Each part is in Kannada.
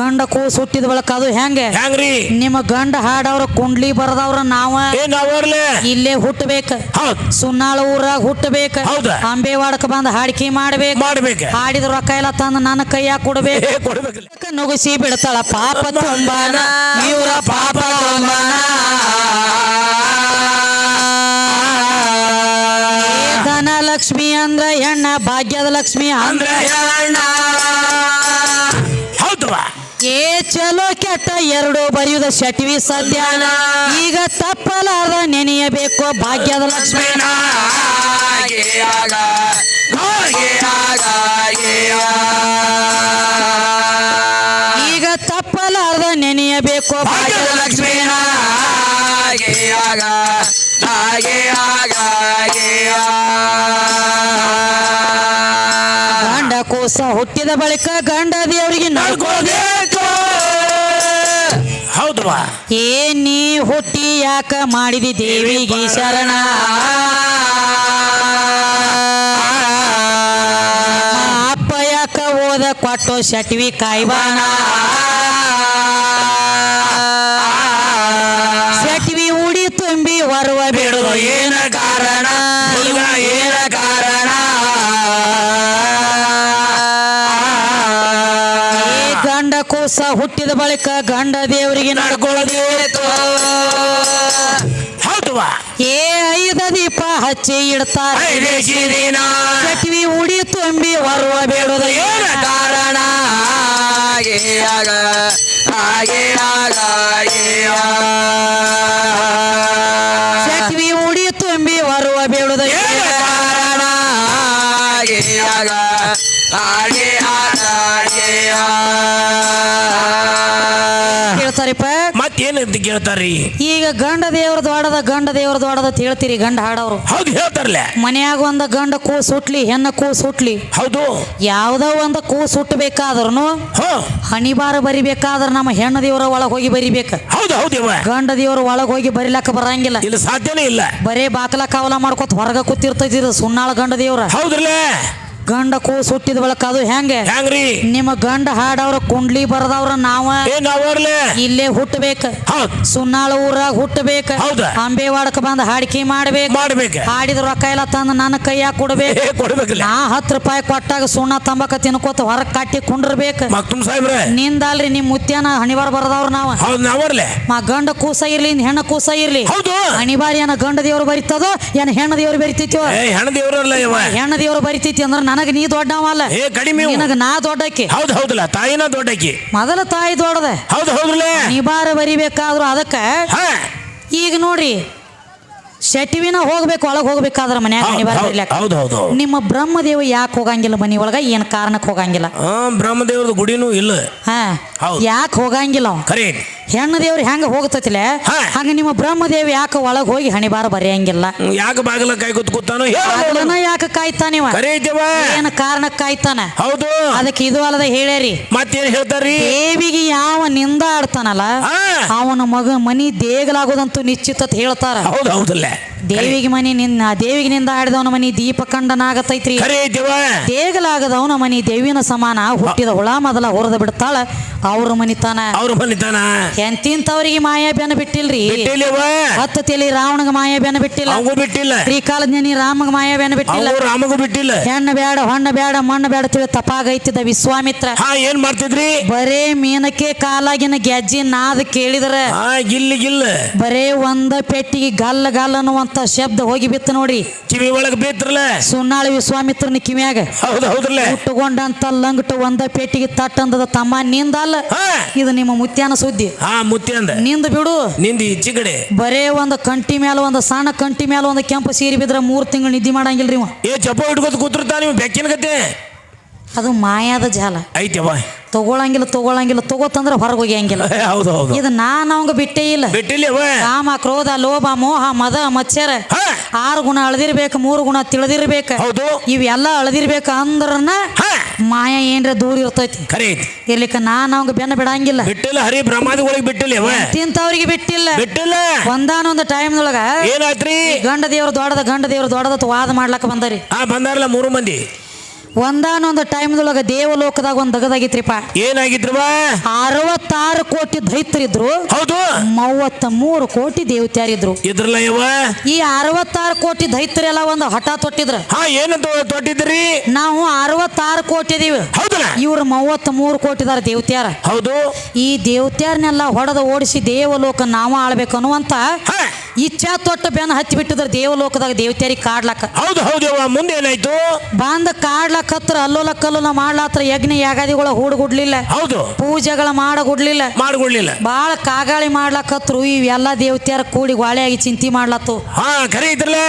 ಗಂಡ ಕೂ ಹುಟ್ಟಿದ ಬಳಕ ಅದು ಹೆಂಗೆ? ಹೆಂಗ್ರಿ? ನಿಮ್ಮ ಗಂಡ ಹಾಡವ್ರ ಕುಂಡ್ಲಿ ಬರದವ್ರ ನಾವ? ಏನ್ ಅವರ್ಲೆ? ಇಲ್ಲೇ ಹುಟ್ಟಬೇಕ. ಸುನ್ನಾಳ ಊರಾಗ ಹುಟ್ಟಬೇಕ? ಅಂಬೇವಾಡಕ ಬಂದ ಹಾಡಿಕೆ ಮಾಡ್ಬೇಕು. ಮಾಡ್ಬೇಕು. ಹಾಡಿದ ರೊಕ್ಕ ಎಲ್ಲ ತಂದು ನನ್ನ ಕೈಯಾಗ ಕೊಡ್ಬೇಕು. ನುಗಿಸಿ ಬಿಡ್ತಾಳ ಪಾಪ ತುಂಬಾನ. ಇವರ ಪಾಪ ತುಂಬಾನ. ಏ ಧನಲಕ್ಷ್ಮಿ ಅಂದ್ರ ಹೆಣ್ಣ ಭಾಗ್ಯದ ಲಕ್ಷ್ಮಿ ಅಂದ್ರ ಅಂದ್ರೆ ಹೆಣ್ಣ. ಹೌದವ? ಏ ಚಲೋ ಕೆಟ್ಟ ಎರಡು ಬರೆಯುದ ಶಟ್ವಿ ಸದ್ಯಾನ ಈಗ ತಪ್ಪಲಾರ ನೆನೆಯಬೇಕು ಭಾಗ್ಯದ ಲಕ್ಷ್ಮಿ ಈಗ ತಪ್ಪಲಾರ ನೆನೆಯಬೇಕು ಭಾಗ್ಯದ ಲಕ್ಷ್ಮಿ ಕೂಸ ಹುಟ್ಟಿದ ಬಳಿಕ ಗಂಡ ದೇವರಿಗೆ ನಡ್ಕೋಬೇಕು ಹೌದವ ಏ ನೀ ಹುಟ್ಟಿ ಯಾಕ ಮಾಡಿದಿ ದೇವಿಗೆ ಶರಣ? ಅಪ್ಪ ಯಾಕ ಓದ ಕೊಟ್ಟು ಶಟ್ವಿ ಕಾಯ್ಬಾನ? ಶಟ್ವಿ ಉಡಿ ತುಂಬಿ ಹೊರುವ ಬಿಡುವ ಏನ ಕೂಸ ಹುಟ್ಟಿದ ಬಳಿಕ ಗಂಡ ದೇವರಿಗೆ ನಡ್ಕೊಳ್ಳೋದೇತು ಹೌದವ ಏ ಐದ ದೀಪ ಹಚ್ಚಿ ಇಡ್ತಾರೆ. ಚಟ್ವಿ ಉಡಿ ತುಂಬಿ ಬರುವ ಬೇಡದ ಏನ ಕಾರಣ? ಚಟ್ವಿ ಕೇಳ್ತಾರಿಪ್ಪ ಅಂತ ಕೇಳ್ತಾರ್ರಿ? ಈಗ ಗಂಡ ದೇವ್ರ ದೊಡ್ಡದ ಗಂಡ ದೇವ್ರ ದೊಡ್ಡದ ಅಂತ ಹೇಳ್ತೀರಿ ಗಂಡ ಹಾಡವ್ರು. ಹೌದು ಹೇಳ್ತಾರಲ್ಲ. ಮನ್ಯಾಗ ಒಂದ ಗಂಡ ಕೂ ಹುಟ್ಲಿ ಹೆಣ್ಣ ಕೂ ಹುಟ್ಲಿ ಹೌದು. ಯಾವ್ದೋ ಒಂದ ಕೂ ಹುಟ್ಟಬೇಕಾದ್ರೂ ಹೋ. ಹಣಿಬಾರ ಬರಿಬೇಕಾದ್ರ ನಮ್ಮ ಹೆಣ್ಣ ದೇವ್ರ ಒಳಗೆ ಹೋಗಿ ಬರಿಬೇಕು. ಹೌದು ಹೌದು ಗಂಡ ದೇವ್ರ ಒಳಗೆ ಹೋಗಿ ಬರಿಲಕ್ಕ ಬರಂಗಿಲ್ಲ. ಇಲ್ಲ ಸಾಧ್ಯನೇ ಇಲ್ಲ. ಬರೇ ಬಾಕಲ ಕಾವಲ ಮಾಡ್ಕೊತ ಹೊರಗ ಕೂತಿರ್ತೈತಿ ಸುಣ್ಣಾಳ ಗಂಡ ದೇವ್ರ. ಹೌದ್ರಲ್ಲ. ಗಂಡ ಕೂಸ್ ಹುಟ್ಟಿದ ಬಳಕ ಅದು ಹೆಂಗೆ? ಹೆಂಗ್ರಿ? ನಿಮ್ಮ ಗಂಡ ಹಾಡವ್ರ ಕುಂಡ್ಲಿ ಬರದವ್ರ ನಾವ ಇಲ್ಲೇ ಹುಟ್ಟಬೇಕ. ಹೌದ್. ಸುನ್ನಾಳ ಊರಾಗ ಹುಟ್ಟಬೇಕ. ಹೌದಾ? ಅಂಬೇವಾಡಕ ಬಂದ ಹಾಡಿಕೆ ಮಾಡ್ಬೇಕು. ಮಾಡ್ಬೇಕ. ಹಾಡಿದ ರೊಕ್ಕ ಎಲ್ಲ ತಂದು ನನ್ನ ಕೈಯಾಗ ಕೊಡ್ಬೇಕು. ಏ ಕೊಡ್ಬೇಕಲ್ಲ. ನಾ ಹತ್ತು ರೂಪಾಯಿ ಕೊಟ್ಟಾಗ ಸುಣ್ಣ ತಂಬಾಕ ತಿನ್ಕೋತ ಹೊರಗ್ ಕಟ್ಟಿ ಕುಂಡ್ರಬೇಕು. ಮಕ್ತುಮ್ ಸಾಹೇಬ್ರೆ. ನಿಂದಲ್ರಿ ನಿಮ್ ಮುತ್ಯಾನ ಹಣಿವಾರ ಬರದವ್ರ ನಾವ. ಹೌದ್ ನಾವರ್ಲೆ ಮಾ ಗಂಡ ಕೂಸ ಇರ್ಲಿ ಇನ್ ಹೆಣ್ಣ ಕೂಸ ಇರ್ಲಿ. ಹೌದು. ಹಣಿಬಾರಿ ಏನ ಗಂಡ ದೇವ್ರು ಬರಿತದೋ ಏನ್ ಹೆಣ್ಣ ದೇವ್ರು ಬರಿತೈತೋ. ಏ ಹೆಣ ದೇವ್ರಲ್ಲ ಇವ. ಹೆಣ್ಣ ದೇವ್ರು ಬರಿತೈತಿ ಅಂದ್ರ ನನಗ ನೀ ದೊಡ್ಡವಲ್ಲ ಏ ಕಡಿಮೆ ನಿನಗೆ ನಾ ದೊಡ್ಡಕ್ಕೆ. ಹೌದು ಹೌದಲ್ಲ ತಾಯಿನ ದೊಡ್ಡಕಿ ಮೊದಲ ತಾಯಿ ದೊಡ್ಡದ. ಹೌದು ಹೌದ್ರಲ್ಲ? ನಿಬಾರ ಬರಿಬೇಕಾದ್ರು ಅದಕ್ಕೆ ಈಗ ನೋಡಿ ಶೆಟ್ಟಿವಿನ ಹೋಗ್ಬೇಕು ಒಳಗ್ ಹೋಗ್ಬೇಕಾದ್ರ ಮನ್ಯಾಗ ಹೌದ್ ಹೌದ್ ನಿಮ್ಮ ಬ್ರಹ್ಮದೇವ ಯಾಕೆ ಹೋಗಂಗಿಲ್ಲ ಮನಿ ಒಳಗ? ಏನ್ ಕಾರಣಕ್ಕೆ ಹೋಗಂಗಿಲ್ಲ? ಬ್ರಹ್ಮದೇವ್ರದ ಗುಡಿನೂ ಇಲ್ಲ. ಹಾ. ಯಾಕೆ ಹೋಗಂಗಿಲ್ಲ? ಖರೆ. ಹೆಣ್ಣು ದೇವ್ರು ಹೆಂಗ ಹೋಗ್ತತಿಲೆ? ಹಾ. ಹಂಗ ನಿಮ್ಮ ಬ್ರಹ್ಮದೇವಿ ಯಾಕೆ ಒಳಗ್ ಹೋಗಿ ಹಣಿಬಾರ ಬರೆಯಂಗಿಲ್ಲ? ಯಾಕೆ ಬಾಗಿಲ ಕೈ ಕೂತ್ ಕೂತಾನೋ ಹೇಳ ಅದನ್ನ ಯಾಕೆ ಕಾಯ್ತಾನಿವ ಖರೆ ಐತೆವ ಏನ್ ಕಾರಣಕ್ಕೆ ಕಾಯ್ತಾನ? ಹೌದು. ಅದಕ್ಕೆ ಇದು ಅಲ್ಲದ ಹೇಳ್ಯಾರಿ. ಮತ್ತೇನ್ ಹೇಳ್ತಾರ್ರಿ? ದೇವಿಗೆ ಯಾವ ನಿಂದ ಆಡ್ತಾನಲ್ಲ ಹಾ. ಅವನ ಮಗ ಮನಿ ದೇಗಲಾಗೋದಂತೂ ನಿಶ್ಚಿತ ಅಂತ ಹೇಳ್ತಾರ. ಹೌದು ಹೌದಲ್ಲ. ದೇವಿಗೆ ಮನೆ ನಿನ್ನ ದೇವಿಗೆ ನಿಂದ ಆಡಿದವನ ಮನಿ ದೀಪ ಕಂಡನಾಗತೈತ್ರಿ ದೇಗಲಾಗದವನ ಮನಿ ದೇವಿನ ಸಮಾನ. ಹುಟ್ಟಿದ ಹುಳ ಮೊದಲ ಹೊರದ ಬಿಡ್ತಾಳ. ಅವ್ರ ಮನಿತಾನ ಅವ್ರ ಮನಿತಾನ ಎಂತಿಂತವ್ರಿಗೆ ಮಾಯಾ ಬೆನ ಬಿಟ್ಟಿಲ್ರಿ. ಹತ್ತ ಹತ್ತು ತಲಿ ರಾವಣಗ ಮಾಯಾ ಬೆನ ಬಿಟ್ಟಿಲ್ಲ. ಬಿಟ್ಟಿಲ್ಲ. ಶ್ರೀಕಾಲ ಜ್ಞಾನಿ ರಾಮಗ ಮಾಯಾ ಬೆನ ಬಿಟ್ಟಿಲ್ಲ. ರಾಮಗ ಬಿಟ್ಟಿಲ್ಲ. ಹೆಣ್ಣ ಬೇಡ ಹೊಣ್ಣ ಬೇಡ ಮಣ್ಣ ಬೇಡ ತಿಳಿ ತಪಾಗೈತಿದ ವಿಶ್ವಾಮಿತ್ರ. ಏನ್ ಮಾಡ್ತಿದ್ರಿ? ಬರೇ ಮೀನಕ್ಕೆ ಕಾಲಾಗಿನ ಗೆಜ್ಜಿ ನಾದ ಕೇಳಿದ್ರ. ಗಿಲ್ಲಿ ಗಿಲ್ಲ. ಬರೇ ಒಂದ ಪೆಟ್ಟಿಗೆ ಗಲ್ಲ ಗಲ್ಲ ಅನ್ನುವಂತ ಶಬ್ದ ಹೋಗಿ ಬಿತ್ತು ನೋಡ್ರಿ. ಕಿವಿ ಬಿದ್ರಲ್ಲ ಬೇತ್ರಲ್ಲ ಸುನ್ನಾಳ ವಿಶ್ವಾಮಿತ್ರನ ಕಿವಿಯಾಗ ಹೌದು ಹೌದ್ರಲ್ಲ ಹುಟ್ಟುಕೊಂಡಂತ ಲಂಗಟ್ಟು ಒಂದ ಪೇಟಿಗೆ ತಟ್ಟಂದದ ತಮ್ಮ ನಿಂದಲ್ಲ ಇದು ನಿಮ್ಮ ಮುತ್ಯಾನ ಸುದ್ದಿ. ಹಾ ಮುತ್ತಿ ಅಂದ. ನಿಂದ ಬಿಡು. ನಿಂದ ಈಚೆ ಕಡೆ ಬರೇ ಒಂದು ಕಂಟಿ ಮ್ಯಾಲ ಒಂದು ಸಣ್ಣ ಕಂಟಿ ಮ್ಯಾಲ ಒಂದು ಕೆಂಪು ಸೀರಿ ಬಿದ್ರ ಮೂರು ತಿಂಗಳು ನಿದ್ದಿ ಮಾಡಂಗಿಲ್ರಿ ಇವ. ಏ ಚಪ್ಪ ಹಿಡ್ಕೊತ ಕೂತಿರ್ತಾನ ನೀವು ಬೆಕ್ಕಿನ ಗತೆ ಅದು ಮಾಯಾದ ಜಾಲ. ಐತೆವ ತಗೊಳಂಗಿಲ್ಲ ತಗೊಳಂಗಿಲ್ಲ ತಗೋತಂದ್ರ ಹೊರಗೆ ಹೋಗ್ಯಂಗಿಲ್ಲ. ಹೌದು ಹೌದು. ಇದು ನಾನು ಅವಂಗ ಬಿಟ್ಟೇ ಇಲ್ಲ. ಬಿಟ್ಟಿಲ್ಲವ ಕಾಮ ಕ್ರೋಧ ಲೋಭ ಮೋಹ ಮದ ಮಚ್ಚರ ಆರು ಗುಣ ಅಳದಿರ್ಬೇಕು ಮೂರು ಗುಣ ತಿಳಿದಿರ್ಬೇಕು. ಹೌದು. ಇವೆಲ್ಲ ಅಳದಿರ್ಬೇಕು ಅಂದ್ರನ ಮಾಯ ಏನ್ರ ದೂರ ಇರ್ತೈತಿ. ಖರೆ ಇರ್ಲಿಕ್ಕ ನಾನು ಅವಂಗ ಬೆನ್ನ ಬಿಡಂಗಿಲ್ಲ. ಬಿಟ್ಟಿಲ್ಲ ಹರಿ ಬ್ರಹ್ಮಾದಿಗಳಿಗೆ ಬಿಟ್ಟಿಲ್ಲ ತಿಂತವ್ರಿಗೆ ಬಿಟ್ಟಿಲ್ಲ. ಬಿಟ್ಟಿಲ್ಲ. ಒಂದಾನೊಂದು ಟೈಮ್ದೊಳಗ ಏನಾಯ್ತ್ರಿ ಗಂಡ ದೇವ್ರ ದೊಡ್ಡದ ಗಂಡ ದೇವ್ರ ದೊಡ್ಡದ ವಾದ ಮಾಡ್ಲಕ್ಕ ಬಂದರಿ. ಆ ಬಂದಾರಲ್ಲ ಮೂರು ಮಂದಿ. ಒಂದಾನೊಂದು ಟೈಮ್ದೊಳಗ ದೇವಲೋಕದಾಗ ಒಂದ್ ದಗದಾಗಿತ್ರಿಪ್ಪ. ಏನಾಗಿದ್ರವ ಅರವತ್ತಾರು ಕೋಟಿ ದೈತ್ರಿದ್ರು. ಹೌದು. ಮೂವತ್ತ ಮೂರು ಕೋಟಿ ದೇವತ್ಯಾರಿದ್ರು. ಇದ್ರಲ್ಲ ಯವ ಈ ಅರವತ್ತಾರು ಕೋಟಿ ದೈತ್ರೆಲ್ಲ ಒಂದು ಹಠ ತೊಟ್ಟಿದ್ರ. ಹಾ ಏನಂತ ತೊಟ್ಟಿದ್ರಿ ನಾವು ಅರವತ್ತಾರು ಕೋಟಿ ಇದೀವಿ. ಹೌದಲ್ಲ? ಇವ್ರು ಮೂವತ್ತ ಮೂರು ಕೋಟಿದಾರ ದೇವತ್ಯಾರ. ಹೌದು. ಈ ದೇವತ್ಯಾರನ್ನೆಲ್ಲ ಹೊಡೆದು ಓಡಿಸಿ ದೇವಲೋಕ ನಾವು ಆಳ್ಬೇಕು ಅನ್ನುವಂತ ಇಚ್ಛಾ ತೊಟ್ಟ ಬೆನ್ನ ಹತ್ತಿ ಬಿಟ್ಟಿದ್ರ ದೇವಲೋಕದಾಗ ದೇವತ್ಯಾರಿಗೆ ಕಾಡ್ಲಕ್ಕ. ಹೌದು ಹೌದು ಯವ್ವ ಮುಂದೆ ಏನಾಯ್ತು? ಬಂದ ಕಾಡ್ಲಕ್ಕ ಹತ್ರ ಅಲ್ಲೋಲ ಕಲ್ಲೋಲ ಮಾಡ್ಲಾತ್ರ ಯಜ್ಞ ಯಾಗಾದಿಗಳ ಹೂಡ್ಗುಡ್ಲಿಲ್ಲ. ಹೌದು. ಪೂಜೆಗಳ ಮಾಡಗುಡ್ಲಿಲ್ಲ. ಮಾಡಗುಡ್ಲಿಲ್ಲ. ಬಾಳ ಕಾಗಾಳಿ ಮಾಡ್ಲಕತ್ರು ಇವೆಲ್ಲ ದೇವತ್ಯಾರ ಕೂಡಿ ಗಾಳಿಯಾಗಿ ಚಿಂತೆ ಮಾಡ್ಲತ್ತು. ಹಾ ಕರೆ ಐತ್ರಲ್ಲ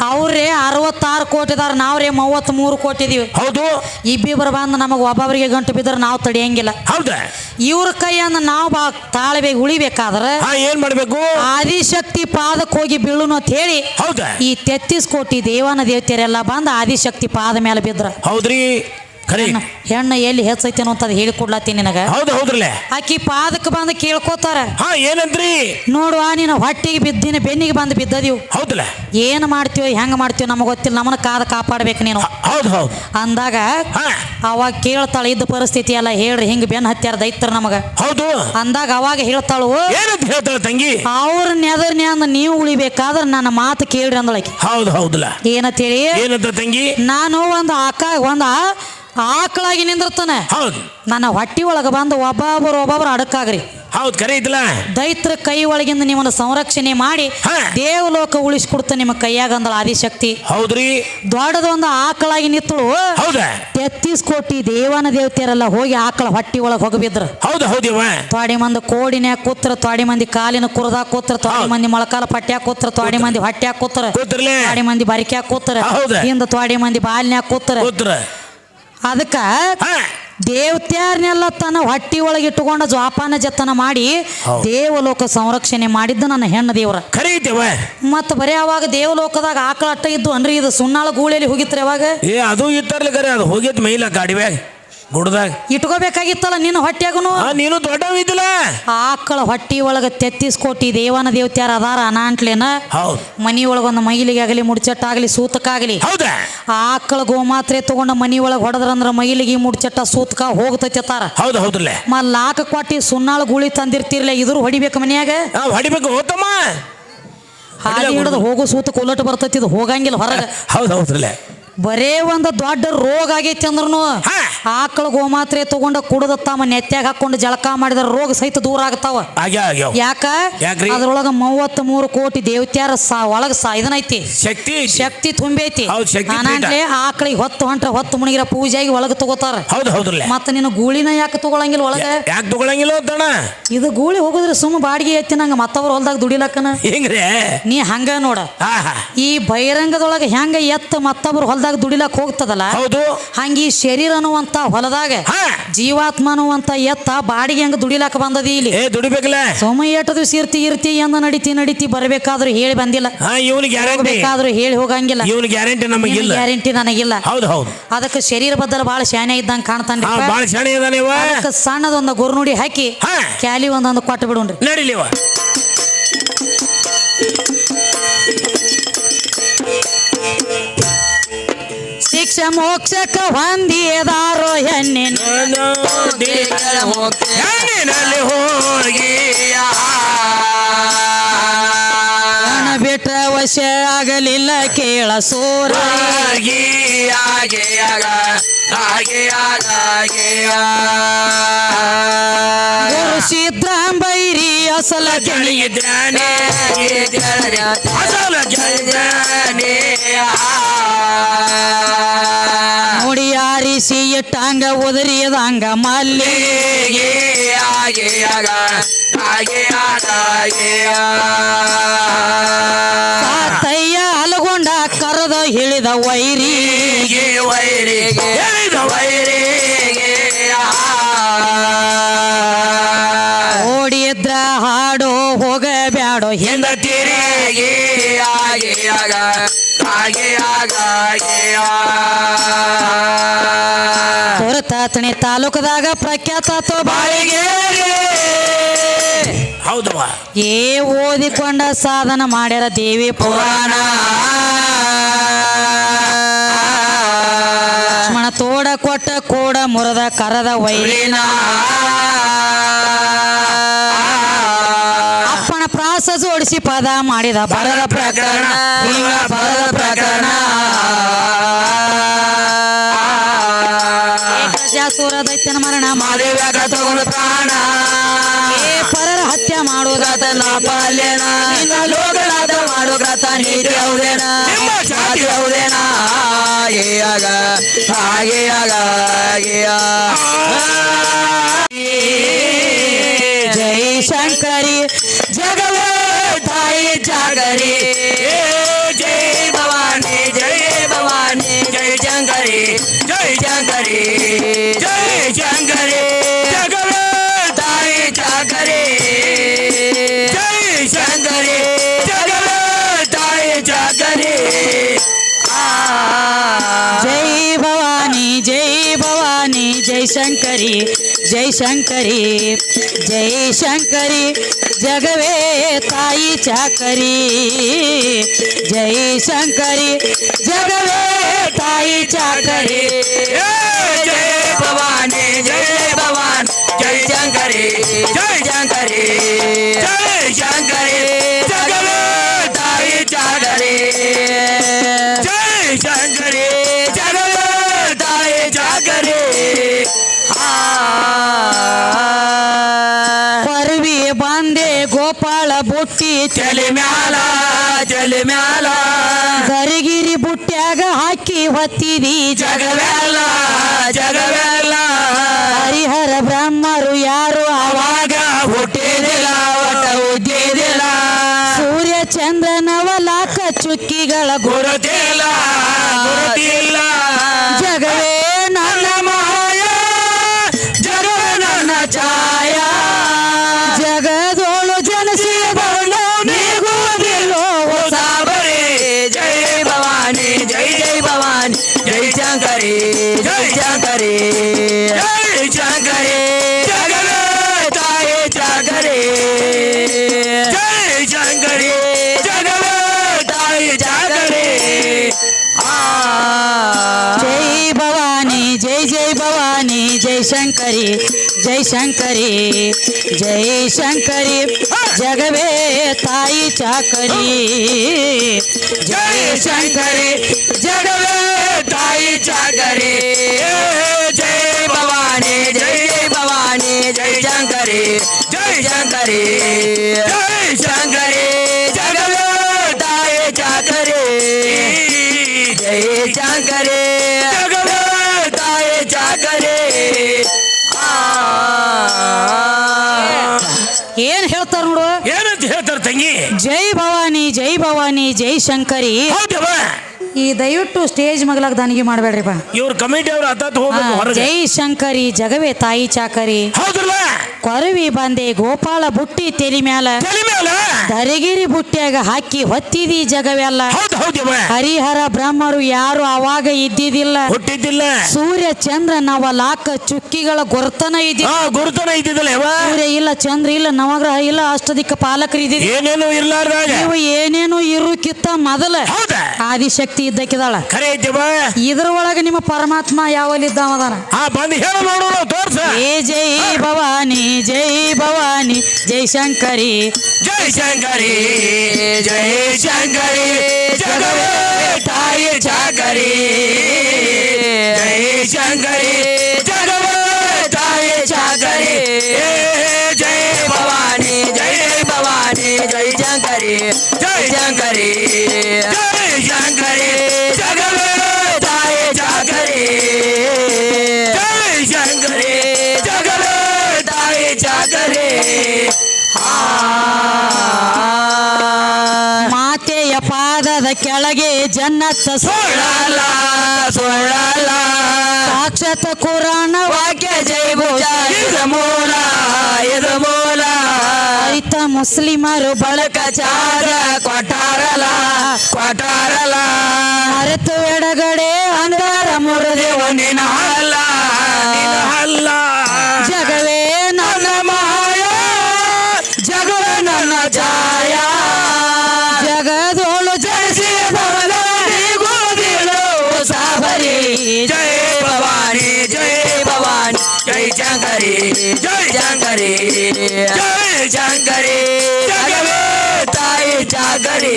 ಅವ್ರೇ ಅರವತ್ತಾರು ಕೋಟಿದಾರ ನಾವ್ರೇ ಮೂವತ್ತ್ ಮೂರು ಕೋಟಿ ಇದೀವಿ. ಹೌದು. ಇಬ್ಬಿಬ್ಬರು ಬಂದು ನಮಗೆ ಒಬ್ಬೊಬ್ಬರಿಗೆ ಗಂಟು ಬಿದ್ರೆ ನಾವು ತಡಿಯಂಗಿಲ್ಲ. ಹೌದ? ಇವ್ರ ಕೈಯನ್ನ ನಾವು ಬಾ ತಾಳ್ಬೇಕು ಉಳಿಬೇಕಾದ್ರೆ ಹಾ ಏನ್ ಮಾಡ್ಬೇಕು? ಆದಿಶಕ್ತಿ ಪಾದಕ್ಕೆ ಹೋಗಿ ಬೀಳುನು ಅಂತ ಹೇಳಿ ಹೌದ? ಈ ತೆತ್ತಿಸ್ ಕೋಟಿ ದೇವನ ದೇವತೆಯರೆಲ್ಲ ಬಂದು ಆದಿಶಕ್ತಿ ಪಾದ ಮೇಲೆ ಬಿದ್ರ. ಹೌದ್ರಿ. ಹೆಣ್ಣು ಹೆಣ್ಣು ಎಲ್ಲಿ ಹೆಚ್ಚೈತಿ ಅಂತ ಹೇಳಿ ಕೊಡ್ಲಾತೀನಿ ನಿನಗ. ಹೌದು ಹೌದ್ರಲ್ಲೇ. ಆಕಿ ಪಾದಕ್ಕೆ ಬಂದು ಕೇಳ್ಕೋತಾರ. ಹಾ ಏನಂದ್ರಿ? ನೋಡುವ ನೀನು ಹೊಟ್ಟಿಗೆ ಬಿದ್ದಿನ ಬೆನ್ನಿಗೆ ಬಂದು ಬಿದ್ದದಿವ್ ಹೌದಲ್ಲ ಏನು ಮಾಡ್ತೀವೋ ಹೆಂಗೆ ಮಾಡ್ತೀವೋ ನಮಗೆ ಗೊತ್ತಿಲ್ಲ. ನಮ್ಮನ್ನ ಕಾದ ಕಾಪಾಡ್ಬೇಕು ನೀನು. ಹೌದು ಹೌದು. ಅಂದಾಗ ಹಾ. ಅವಾಗ ಕೇಳ್ತಾಳ ಇದ್ದ ಪರಿಸ್ಥಿತಿ ಎಲ್ಲ ಹೇಳ್ರಿ ಹಿಂಗೆ ಬೆನ್ ಹತ್ಯಾರ ದೈತ್ರ ನಮಗ. ಹೌದು. ಅಂದಾಗ ಅವಾಗ ಹೇಳ್ತಾಳು ಏನಂತ ಹೇಳ್ತಾಳ ತಂಗಿ? ಅವ್ರ ನೆದರ್ನ್ಯಾಂದ ನೀವು ಉಳಿಬೇಕಾದ್ರೆ ನನ್ನ ಮಾತು ಕೇಳ್ರಿ ಅಂದಳಕಿ. ಹೌದು ಹೌದಲ್ಲ ಏನಂತೇಳಿ ಏನಂತ ತಂಗಿ? ನಾನು ಒಂದು ಆಕ ಒಂದು ಆಕಳಾಗಿ ನಿಂದಿರ್ತಾನೆ. ಹೌದು. ನನ್ನ ಹೊಟ್ಟಿ ಒಳಗೆ ಬಂದು ಒಬ್ಬೊಬ್ಬರು ಒಬ್ಬೊಬ್ರು ಅಡಕಾಗ್ರಿ ಹೌದು ಕರೆ ಇದ್ಲ ದೈತ್ರ ಕೈ ಒಳಗಿಂದ ನಿಮ್ಮನ್ನ ಸಂರಕ್ಷಣೆ ಮಾಡಿ ದೇವಲೋಕ ಉಳಿಸ್ಕೊಡ್ತ ನಿಮ್ಮ ಕೈಯಾಗ ಅಂದಳ ಆದಿಶಕ್ತಿ. ಹೌದ್ರಿ. ದೊಡ್ಡದೊಂದು ಆಕಳಾಗಿ ನಿತ್ತಳು ಹೌದಾ? ತೆತ್ತೀಸ್ ಕೋಟಿ ದೇವನ ದೇವತೆಯರೆಲ್ಲ ಹೋಗಿ ಆಕಳ ಹೊಟ್ಟಿ ಒಳಗೆ ಹೋಗಬಿದ್ರ ಹೌದು ಹೌದವ್ವ ತ್ವಾಡಿ ಮಂದಿ ಕೋಡಿನ್ಯಾಗ ಕೂತ್ರ ತ್ವಾಡಿ ಮಂದಿ ಕಾಲಿನ ಕುರದಾಗ ಕೂತ್ರ ತ್ವಾಡಿ ಹೌದ್. ಮಂದಿ ಮೊಳಕಾಲ ಪಟ್ಟ್ಯಾಗ ಕೂತ್ರ ತ್ವಾಡಿ ಮಂದಿ ಹೊಟ್ಟ್ಯಾಗ ಕೂತ್ರ. ತ್ವಾಡಿ ಮಂದಿ ಬರಿಕ್ಯಾಗ ಕೂತ್ರ. ಹೌದ್. ತ್ವಾಡಿ ಮಂದಿ ಬಾಲ್ನ್ಯಾಗ ಕೂತ್ರ. ಕೂತ್ರ. ಅದಕ್ಕ ದೇವತ್ಯಾರನ್ನೆಲ್ಲ ತನ್ನ ಹೊಟ್ಟಿ ಒಳಗೆ ಇಟ್ಟುಕೊಂಡ ಜ್ವಾಪಾನ ಜತನ ಮಾಡಿ ದೇವಲೋಕ ಸಂರಕ್ಷಣೆ ಮಾಡಿದ್ದು ನನ್ನ ಹೆಣ್ಣು ದೇವರ. ಕರೀತೇವ. ಮತ್ತು ಬರೀ ಅವಾಗ ದೇವಲೋಕದಾಗ ಆಕಳ ಅಟ್ಟ ಇದ್ದು ಅನ್ರಿ ಇದು ಸುಣ್ಣಾಳ ಗೂಳಿಯಲ್ಲಿ ಹೋಗಿತ್ರಿ ಅವಾಗ? ಏ ಅದು ಇತ್ತರ್ಲಿ ಕರೆ ಅದು ಹೋಗಿತ್ತು ಮೈಲ ಗಾಡಿವ್ಯಾಗ. ಗುಡ್ದಾಗ. ಇಟ್ಕೋಬೇಕಾಗಿತ್ತಲ್ಲ ನಿನ್ನ ಹೊಟ್ಟೆಗೂ ಆ ನೀನು ದೊಡ್ಡವಿದ್ದಿಲ್ಲ. ಆಕಳ ಹೊಟ್ಟಿ ಒಳಗ ತೆತ್ತಿಸ್ ಕೋಟಿ ದೇವನ ದೇವತ್ಯಾರ ಅದಾರ ಅನಾಂಟ್ಲೇನ? ಹೌದು. ಮನಿ ಒಳಗೊಂದು ಮೈಲಿಗೆ ಆಗಲಿ ಮುಡ್ಚಟ್ಟಾಗಲಿ ಸೂತಕ್ಕಾಗಲಿ. ಹೌದಾ? ಆಕಳ ಗೋಮಾತ್ರೆ ತಗೊಂಡ ಮನಿ ಒಳಗ ಹೊಡೆದ್ರಂದ್ರ ಮೈಲಿಗೆ ಮುಡ್ಚಟ್ಟ ಸೂತಕ ಹೋಗ್ತೈತಿ ಹೌದು ಹೌದು ಹೌದ್ರಲ್ಲ. ಮಲ್ಲಾಕ ಕೊಟ್ಟಿ ಸುನ್ನಾಳ ಗುಳಿ ತಂದಿರ್ತಿರ್ಲ ಇದ್ರು ಹೊಡಿಬೇಕು ಮನ್ಯಾಗ? ನಾವು ಹೊಡಿಬೇಕು ಹೋತಮ್ಮ ಹಾಲಿ ಹಿಡಿದು ಹೋಗು ಸೂತ ಕೊಲ್ಲಟ್ಟು ಬರ್ತೈತಿ ಇದು ಹೋಗಂಗಿಲ್ಲ ಹೊರಗೆ. ಹೌದು ಹೌದ್ರಲ್ಲ. ಬರೇ ಒಂದು ದೊಡ್ಡ ರೋಗ ಆಗೈತಿ ಅಂದ್ರೂ. ಆಕಳ ಗೋಮಾತ್ರೆ ತಗೊಂಡ ಕುಡಿದ ತಮ್ಮ ನೆತ್ತಾಗ ಹಾಕೊಂಡು ಜಳಕ ಮಾಡಿದ ರೋಗ ಸಹಿತ ದೂರ ಆಗ್ತಾವ. ಯಾಕ? ಅದ್ರೊಳಗ ಮೂವತ್ತ್ ಮೂರು ಕೋಟಿ ದೇವತ್ಯಾರ ಒಳಗ ಇದನ್ನೈತಿ ಶಕ್ತಿ ಶಕ್ತಿ ತುಂಬೈತಿ ಶಕ್ತಿ ಆಕಳಿಗೆ ಹೊತ್ತು ಹೊಂಟ್ರ ಹೊತ್ತು ಮುಣಿಗಿರ ಪೂಜೆಗೆ ಒಳಗ ತಗೋತಾರ. ಮತ್ತ ನಿನ್ನ ಗೂಳಿನ ಯಾಕೆ ತಗೊಳಂಗಿಲ್ಲ ಒಳಗ? ಯಾಕೆ ತಗೊಳಂಗಿಲ್ಲ ಇದು ಗೂಳಿ ಹೋಗುದ್ರೆ ಸುಮ್ಮ ಬಾಡಿಗೆ ಐತಿ ನಂಗ ಮತ್ತವ್ರ ಹೊಲ್ದಾಗ ದುಡಿಲಕ್ಕನ? ನೀ ಹಂಗ ನೋಡ. ಈ ಬಹಿರಂಗದೊಳಗ ಹೆಂಗ ಎತ್ತ ಮತ್ತೊಬ್ರು ಹೊಲ್ದಾಗ ದುಡಿಲಕ್ ಹೋಗ್ತದಲ್ಲ? ಹೌದು. ಹಂಗಿ ಈ ಶರೀರ ಅನ್ನುವಂತ ಹೊಲದಾಗ ಜೀವಾತ್ಮ ಅನ್ನುವಂತ ಎತ್ತ ಬಾಡಿಗೆ ಹಂಗ ದುಡಿಲಕ್ ಬಂದದಿ ಇಲ್ಲಿ? ಏ ದುಡಿಬೇಕಲ್ಲ? ಸೋಮ ಏಟು ದಿವಸ ಇರ್ತಿ ಇರ್ತಿ ಎಂದ ನಡಿತಿ ನಡಿತಿ ಬರ್ಬೇಕಾದ್ರೂ ಹೇಳಿ ಬಂದಿಲ್ಲ. ಇವನು ಗ್ಯಾರಂಟಿ ಬೇಕಾದ್ರೂ ಹೇಳಿ ಹೋಗಂಗಿಲ್ಲ. ಇವನು ಗ್ಯಾರಂಟಿ ನಮಗಿಲ್ಲ. ಗ್ಯಾರಂಟಿ ನನಗಿಲ್ಲ. ಹೌದು ಹೌದು. ಅದಕ್ಕೆ ಶರೀರ ಬದಲ ಬಹಳ ಶಾನೆ ಇದ್ದಂಗ ಕಾಣ್ತಾನೆ ಬಹಳ ಇವ ಅದಕ್ಕೆ ಸಣ್ಣದೊಂದು ಗುರುನುಡಿ ಹಾಕಿ ಕ್ಯಾಲಿ ಒಂದೊಂದು ಕೊಟ್ಟು ಬಿಡುನ್ರಿ ನಡಿಲಿವ ಶಿಕ್ಷ ಮೋಕ್ಷಕ ಹೊಂದಿದಾರೋ ಹೆಣ್ಣಿನ ಹೆಣ್ಣಿನಲ್ಲಿ ಹೋಗಿ ಹಣ ಬಿಟ್ಟ ವಶ ಆಗಲಿಲ್ಲ ಕೇಳ ಸೋರ. ಸಿದ್ರಾಂಬೈರಿ ಅಸಲ ಜನಿಗಿದ್ದಾನೆ ಅಸಲ ಜನಿದ್ದಾನೆ ಆರಿಸಿ ಒದರಿಯದಾಂಗ ಮಲ್ಲಿಗೆ ತಾತಯ್ಯ ಹಲಗೊಂಡ ಕರೆದ ಹೇಳಿದ ವೈರಿ. ವೈರಿಗೆ ಓಡಿದ್ರ ಹಾಡೋ ಹೋಗಬ್ಯಾಡೋ ಹಿಂದ ಹಿಂದ ತಿರುಗಿ ಆಗಿ ಆಗ ಆಗಿ ಆಗ ಆಗಿ ಹೊರತಾತಣಿ ತಾಲೂಕದಾಗ ಪ್ರಖ್ಯಾತ ಹೌದವ್ವ. ಏ ಓದಿಕೊಂಡ ಸಾಧನ ಮಾಡ್ಯಾರ ದೇವಿ ಪುರಾಣ. ಲಕ್ಷ್ಮಣ ತೋಡ ಕೊಟ್ಟ ಕೋಡ ಮುರದ ಕರದ ವೈರಿನ. ಅಪ್ಪನ ಪ್ರಾಸ ಜೋಡಿಸಿ ಪದ ಮಾಡಿದ ಬರದ ಪ್ರಕರಣ. ಬರದ ಪ್ರಕರಣ. ಪಾಲ್ಯನ. ನಿನ್ನ ಲೋಕನಾಥ ಮಾಡುಗಾತ ನೀತಿ ಹೌದೇನ ಜಾತಿ. ಹೌದೇನ ಹಾಗೆಯಾಗ ಹಾಗೆಯಾಗ ಜೈ ಭವಾನಿ ಜೈ ಶಂಕರಿ ಜೈ ಶಂಕರಿ ಜೈ ಶಂಕರಿ ಜಗವೇ ತಾಯಿ ಚಾಕರಿ ಜೈ ಶಂಕರಿ ಜಗವೇ ಚಲಿ ಮ್ಯಾಲ ಚಲಿ ಮ್ಯಾಲ. ಗರಿಗಿರಿ ಬುಟ್ಟ್ಯಾಗ ಹಾಕಿ ಹೊತ್ತಿದಿ ಜಗವೆಲ್ಲ ಜಗವೆಲ್ಲ. ಹರಿಹರ ಬ್ರಹ್ಮರು ಯಾರು ಅವ ಅವಾಗ ಹುಟ್ಟಿದಿಲ್ಲ ಒಟ್ಟ ಹುಟ್ಟಿದಿಲ್ಲ ಸೂರ್ಯ ಚಂದ್ರನವಲಾಕ ಚುಕ್ಕಿಗಳ ಗುರು ಗುರುತಿಲ್ಲ ಗುರುತಿಲ್ಲ. ಜೈ ಶಂಕರಿ ಜೈ ಶಂಕರಿ ಜೈ ಶಂಕರಿ ಜಗವೇ ತಾಯಿ ಜಾಗರಿ ಜೈ ಶಂಕರಿ ಜಗವೇ ತಾಯಿ ಜಾಗರಿ ಜೈ ಭವಾನಿ ಜೈ ಜೈ ಭವಾನಿ ಜೈ ಶಂಕರಿ ಜೈ ಶಂಕರಿ ಜೈ ಶಂಕರಿ ಜಗವೇ ತಾಯಿ ಚಾಕರಿ ಜೈ ಶಂಕರಿ ಜಗವೇ ತಾಯಿ ಜಾಗರಿ ಜೈ ಭವಾನಿ ಜೈ ಭವಾನಿ ಜೈ ಶಂಕರಿ ಜೈ ಶಂಕರಿ ಜೈ ಶಂಕರಿ ಜಗವೇ ತಾಯಿ ಜಾಗರಿ ಜೈ ಶಂಕರಿ ಜಗವೇ ತಾಯಿ ಜಾಗರಿ ಏನ್ ಹೇಳ್ತಾರ ನೋಡು? ಏನಂತ ಹೇಳ್ತಾರ ತಂಗಿ? ಜೈ ಭವಾನಿ ಜೈ ಭವಾನಿ ಜೈ ಶಂಕರಿ. ಹೌದವ ಈ ದಯವಿಟ್ಟು ಸ್ಟೇಜ್ ಮಗಲಾಗ ದಾನಿಗೆ ಮಾಡಬೇಡ್ರಿಪ್ಪ ಇವ್ರ ಕಮಿಟಿ ಅವ್ರ ಹೋಗ್ಬೇಕು ಹೊರಗೆ. ಜೈ ಶಂಕರಿ ಜಗವೇ ತಾಯಿ ಚಾಕರಿ. ಕೊರವಿ ಬಂದೆ ಗೋಪಾಳ ಬುಟ್ಟಿ ತೆಲಿ ಮ್ಯಾಲ. ತಲೆ ಮೇಲೆ ದರಿಗಿರಿ ಬುಟ್ಟಿಯಾಗ ಹಾಕಿ ಹೊತ್ತಿದಿ ಜಗವೆಲ್ಲ ಹೌದು ಹೌದವ ಹರಿಹರ ಬ್ರಹ್ಮರು ಯಾರು ಅವಾಗ ಇದ್ದಿದಿಲ್ಲ ಹುಟ್ಟಿದ್ದಿಲ್ಲ. ಸೂರ್ಯ ಚಂದ್ರ ನವಲಾಕ ಚುಕ್ಕಿಗಳ ಗುರ್ತನ ಇದ್ದಿ ಹಾ ಗುರುತನ ಇದ್ದಿದ್ದಿಲ್ಲ ಯವ ಸೂರ್ಯ ಇಲ್ಲ ಚಂದ್ರ ಇಲ್ಲ ನವಗ್ರಹ ಇಲ್ಲ ಅಷ್ಟದಿಕ್ಕ ಪಾಲಕರು ಇದ್ದಿದ್ದಿ. ಏನೇನು ಇರ್ಲಾರ್ದಾಗ. ನೀವು ಏನೇನು ಇರುಕಿತ್ತ ಮೊದಲ. ಹೌದ? ಆದಿಶಕ್ತಿ ಇದ್ದಕ್ಕಿದಾಳ ಖರೆ ಇದ್ರ ಒಳಗೆ ನಿಮ್ಮ ಪರಮಾತ್ಮ ಯಾವಲ್ಲಿದ್ದಾವದಾನ ಆ ಬಂದು ಹೇಳು ನೋಡು ತೋರ್ಸ. ಏ ಜೈ ಭವಾನಿ ಜೈ ಭವಾನಿ ಜೈ ಶಂಕರಿ. ಜೈ ಶಂಕರಿ ಜೈ ಶಂಕರಿ ಜಗವೇ ತಾಯಿ ಚಾಕರಿ ಜೈ ಶಂಕರಿ ಜಗವೇ ತಾಯಿ ಚಾಕರಿ ಜನ್ನತ್ತ ಸೋಳಲ ಸೋಳಲ ಸಾಕ್ಷಾತ್ ಕುರಾನ ವಾಕ್ಯ ಜೈ ಇದು ಮೂಲ ಇದು ಮೂಲ. ರೈತ ಮುಸ್ಲಿಮರು ಬಳಕ ಚಾರ ಕೊಟ್ಟಾರಲ ಕೊಟ್ಟಾರಲ ಅರತು ಎಡಗಡೆ ಅಂದಾರ ಮುರಿದೆ ನಿನ್ನ ಶಂಕರಿ ತಾಯಿ ಜಾಗರಿ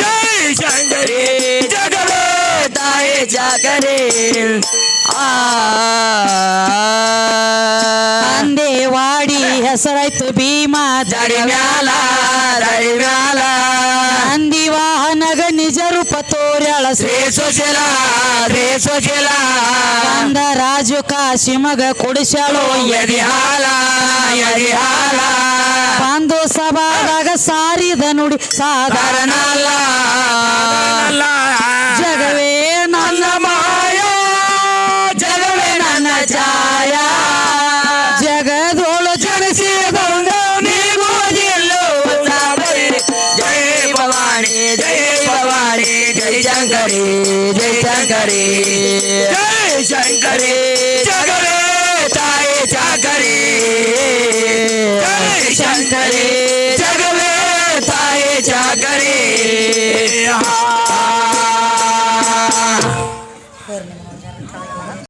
ಜೈ ಶಂಕರಿ ತಾಯಿ ಜಾಗರಿ ಆ ಅಂದೇವಾಡಿ ಹೆಸರಾಯ್ತು ಭೀಮಾ ದಡಿ ಮ್ಯಾಲ ದಡಿ ಮ್ಯಾಲ ಅಂದಿ ವಾಹನಗ ನಿಜ ರೂಪ ತೋರ್ಯಾಳ ಶ್ರೀ ಸುಶೀಲ ಶ್ರೀ ಸುಶೀಲ ಅಂದ ರಾಜು ಕಾಶಿಮಗ ಕುಡಿಸ್ಯಾಳು ಎದಿ ಹಾಲ ಹಾಲ ಬಂದು ಸಭಾದಾಗ ಸಾರಿದ ನುಡಿ ಸಾಧಾರಣ ಅಲ್ಲ.